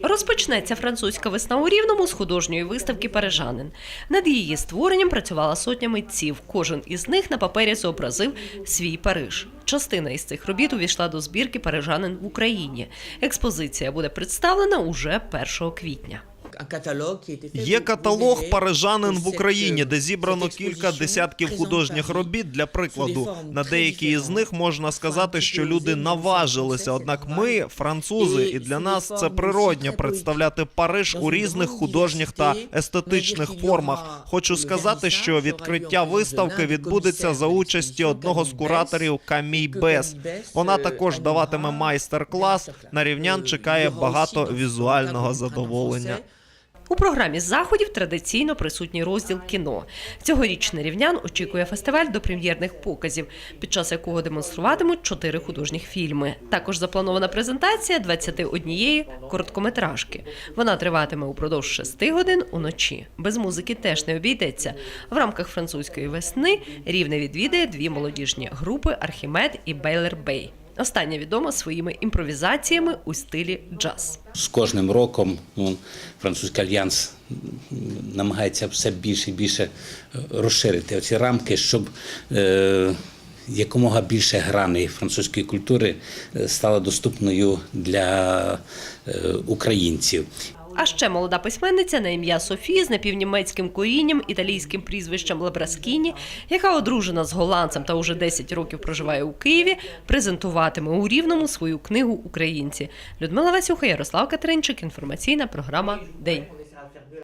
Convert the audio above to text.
Розпочнеться французька весна у Рівному з художньої виставки Парижанин. Над її створенням працювала сотня митців. Кожен із них на папері зобразив свій Париж. Частина із цих робіт увійшла до збірки Парижанин в Україні. Експозиція буде представлена уже 1 квітня. Є каталог парижанин в Україні, де зібрано кілька десятків художніх робіт. Для прикладу, на деякі із них можна сказати, що люди наважилися. Однак ми, французи, і для нас це природньо представляти Париж у різних художніх та естетичних формах. Хочу сказати, що відкриття виставки відбудеться за участі одного з кураторів Камій Бес. Вона також даватиме майстер-клас. На рівнян чекає багато візуального задоволення. У програмі заходів традиційно присутній розділ кіно. Цьогорічний рівнян очікує фестиваль до прем'єрних показів, під час якого демонструватимуть чотири художніх фільми. Також запланована презентація 21 короткометражки. Вона триватиме упродовж шести годин уночі. Без музики теж не обійдеться. В рамках французької весни рівне відвідає дві молодіжні групи Архімед і Бейлер Бей. Остання відома своїми імпровізаціями у стилі джаз. З кожним роком ну, французький альянс намагається все більше і більше е, розширити ці рамки, щоб е, якомога більше граней французької культури стала доступною для е, українців. А ще молода письменниця на ім'я Софії з напівнімецьким корінням, італійським прізвищем Лабраскіні, яка одружена з голландцем та уже 10 років проживає у Києві, презентуватиме у Рівному свою книгу Українці. Людмила Васюха, Ярослав Катеринчик. Інформаційна програма День.